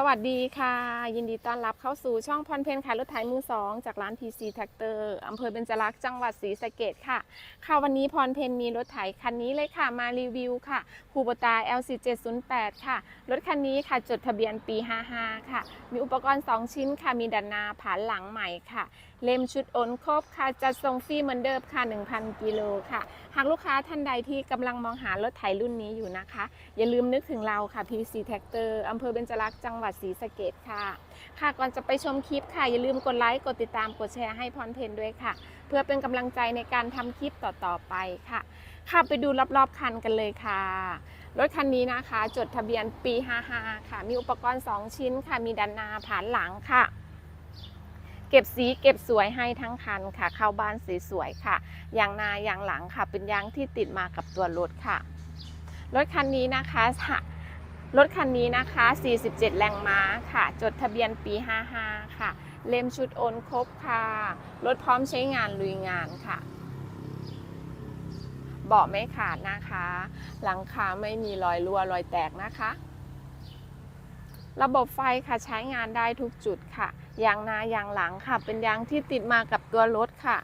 สวัสดีค่ะ ยินดีต้อนรับเข้าสู่ช่องพรเพนขายรถไถมือสองจากร้าน PC Tractor อำเภอเบญจรักษ์จังหวัดศรีสะเกดค่ะค่ะวันนี้พรเพนมีรถไถคันนี้เลยค่ะมารีวิวค่ะคูโบตา LC708 ค่ะ รถคันนี้ค่ะจดทะเบียนปี 55 ค่ะ มีอุปกรณ์ 2 ชิ้นค่ะ มีดันนาผานหลังใหม่ค่ะ เล่มชุดโอนครบค่ะจัดส่งฟรีเหมือนเดิมค่ะ 1,000 กิโลค่ะ หากลูกค้าท่านใดที่กำลังมองหารถไถรุ่นนี้อยู่นะคะ อย่าลืมนึกถึงเราค่ะ PC Tractor อำเภอเบญจรักษ์จังหวัดศรีสะเกดค่ะ ค่ะก่อนจะไปชมคลิปค่ะ อย่าลืมกดไลค์กดติดตามกดแชร์ให้พรเพนด้วยค่ะ เพื่อเป็นกำลังใจในการทำคลิปต่อๆไปค่ะ ค่ะไปดูรอบๆคันกันเลยค่ะ รถคันนี้นะคะ จดทะเบียนปี 55 ค่ะ มีอุปกรณ์ 2 ชิ้นค่ะ มีดันนาผานหลังค่ะเก็บสีเก็บสวยให้ทั้งคันค่ะ เข้าบ้านสวยๆค่ะยางนาอย่างหลังค่ะ เป็นยางที่ติดมากับตัวรถค่ะ รถคันนี้นะคะ รถคันนี้นะคะ 47 แรงม้าค่ะ จดทะเบียนปี 55 ค่ะ เล่มชุดโอนครบค่ะ รถพร้อมใช้งานลุยงานค่ะ เบาะไม่ขาดนะคะ หลังคาไม่มีรอยรั่วรอยแตกนะคะ ระบบไฟค่ะใช้งานได้ทุกจุดค่ะ ยางหน้ายางหลังค่ะ เป็นยางที่ติดมากับตัวรถค่ะ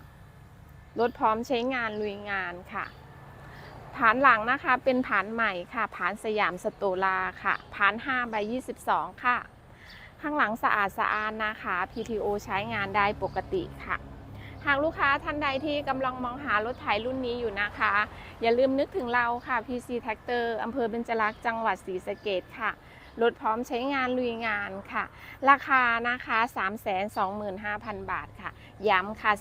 รถพร้อมใช้งานลุยงานค่ะ ผานหลังนะคะเป็นผานใหม่ค่ะผานสยามสตูลาค่ะผาน5ใบ22 ค่ะ ข้างหลังสะอาดสะอาดนะคะ PTO ใช้งานได้ปกติค่ะ หากลูกค้าท่านใดที่กำลังมองหารถไถรุ่นนี้อยู่นะคะ อย่าลืมนึกถึงเราค่ะ PC Tractor อำเภอเบญจลักษณ์จังหวัดศรีสะเกดค่ะ รถพร้อมใช้งานลุยงานค่ะ ราคานะคะ 325,000 บาทค่ะ ย้ำค่ะ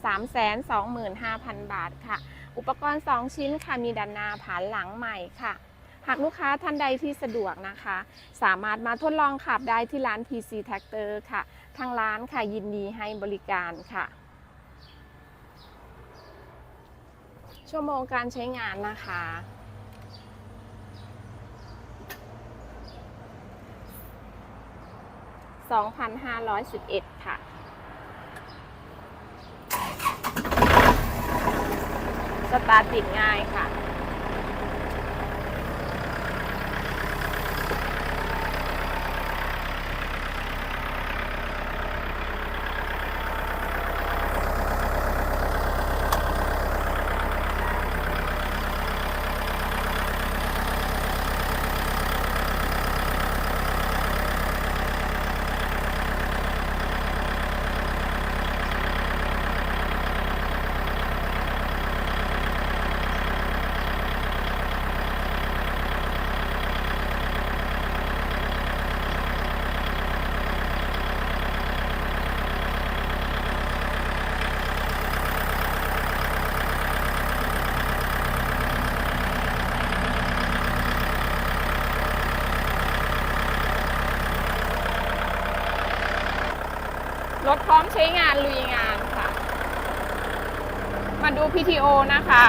325,000 บาทค่ะ อุปกรณ์ 2 ชิ้นค่ะ มีดันนาผานหลังใหม่ค่ะหากลูกค้าท่านใดที่สะดวกนะคะ สามารถมาทดลองขับได้ที่ร้าน PC Tractor ค่ะ ทางร้านค่ะยินดีให้บริการค่ะ ชั่วโมงการใช้งานนะคะ 2,511 ค่ะ สตาร์ทติดง่ายค่ะ ถพร้อมใช้งานลุยงานค่ะ มาดู PTO นะคะ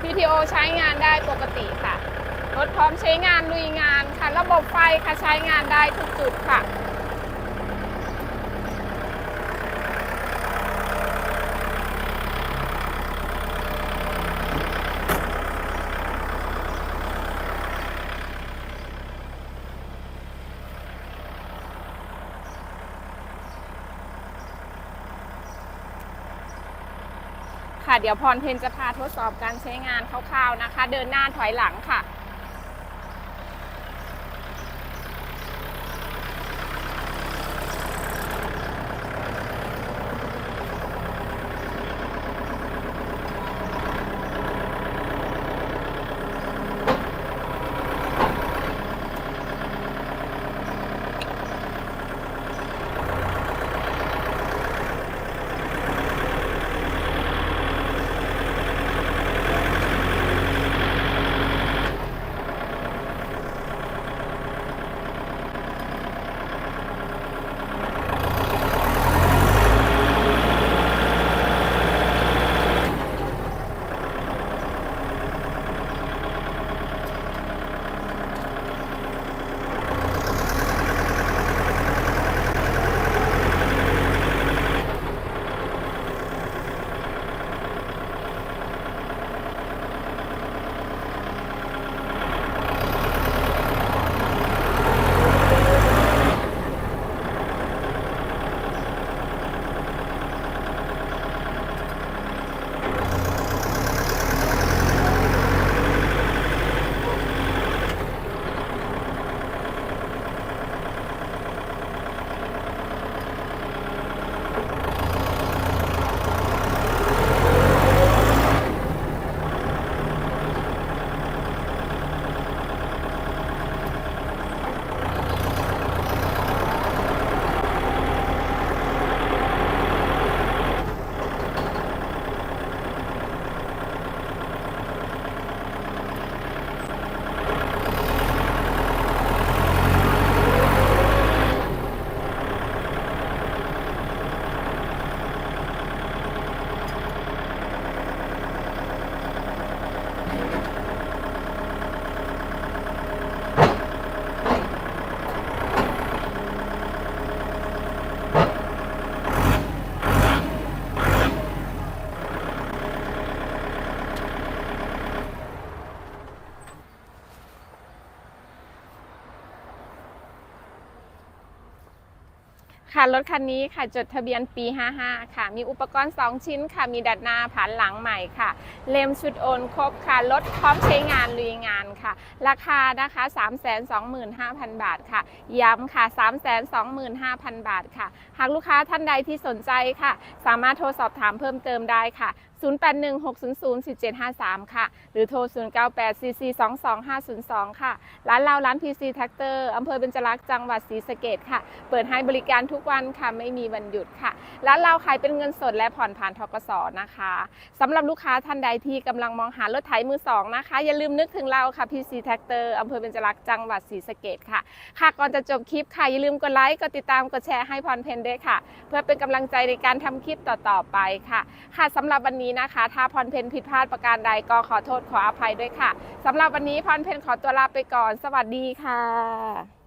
PTO ใช้งานได้ปกติค่ะ รถพร้อมใช้งานลุยงานค่ะ ระบบไฟค่ะใช้งานได้ทุกจุดค่ะ ค่ะ เดี๋ยวพรเพนจะพาทดสอบการใช้งานคร่าวๆนะคะ เดินหน้าถอยหลังค่ะ ค่ะรถคันนี้ค่ะจดทะเบียนปี 55 ค่ะ มีอุปกรณ์ 2 ชิ้นค่ะ มีดัดหน้าผานหลังใหม่ค่ะ เลมชุดโอนครบค่ะ รถพร้อมใช้งานลุยงานค่ะ ราคานะคะ 325,000 บาทค่ะ ย้ำค่ะ 325,000 บาทค่ะ หากลูกค้าท่านใดที่สนใจค่ะ สามารถโทรสอบถามเพิ่มเติมได้ค่ะ 0816004753 ค่ะ หรือโทร 0984422502 ค่ะ ร้านเราร้าน PC Tractor อำเภอเบญจลักษณ์จังหวัดศรีสะเกษค่ะ เปิดให้บริการทุกวันค่ะ ไม่มีวันหยุดค่ะ ร้านเราขายเป็นเงินสดและผ่อนผ่านทกสนะคะสำหรับลูกค้าท่านใดที่กำลังมองหารถไถมือสองนะคะ อย่าลืมนึกถึงเราค่ะ PC Tractor อำเภอเบญจลักษณ์จังหวัดศรีสะเกษค่ะ ค่ะ ก่อนจะจบคลิปค่ะ อย่าลืมกดไลค์ กดติดตาม กดแชร์ให้พรเพนด้วยค่ะ เพื่อเป็นกำลังใจในการทำคลิปต่อๆไปค่ะ ค่ะสำหรับวันนี้นะคะ ถ้าพรเพนผิดพลาดประการใดก็ขอโทษขออภัยด้วยค่ะสำหรับวันนี้พรเพนขอตัวลาไปก่อน สวัสดีค่ะ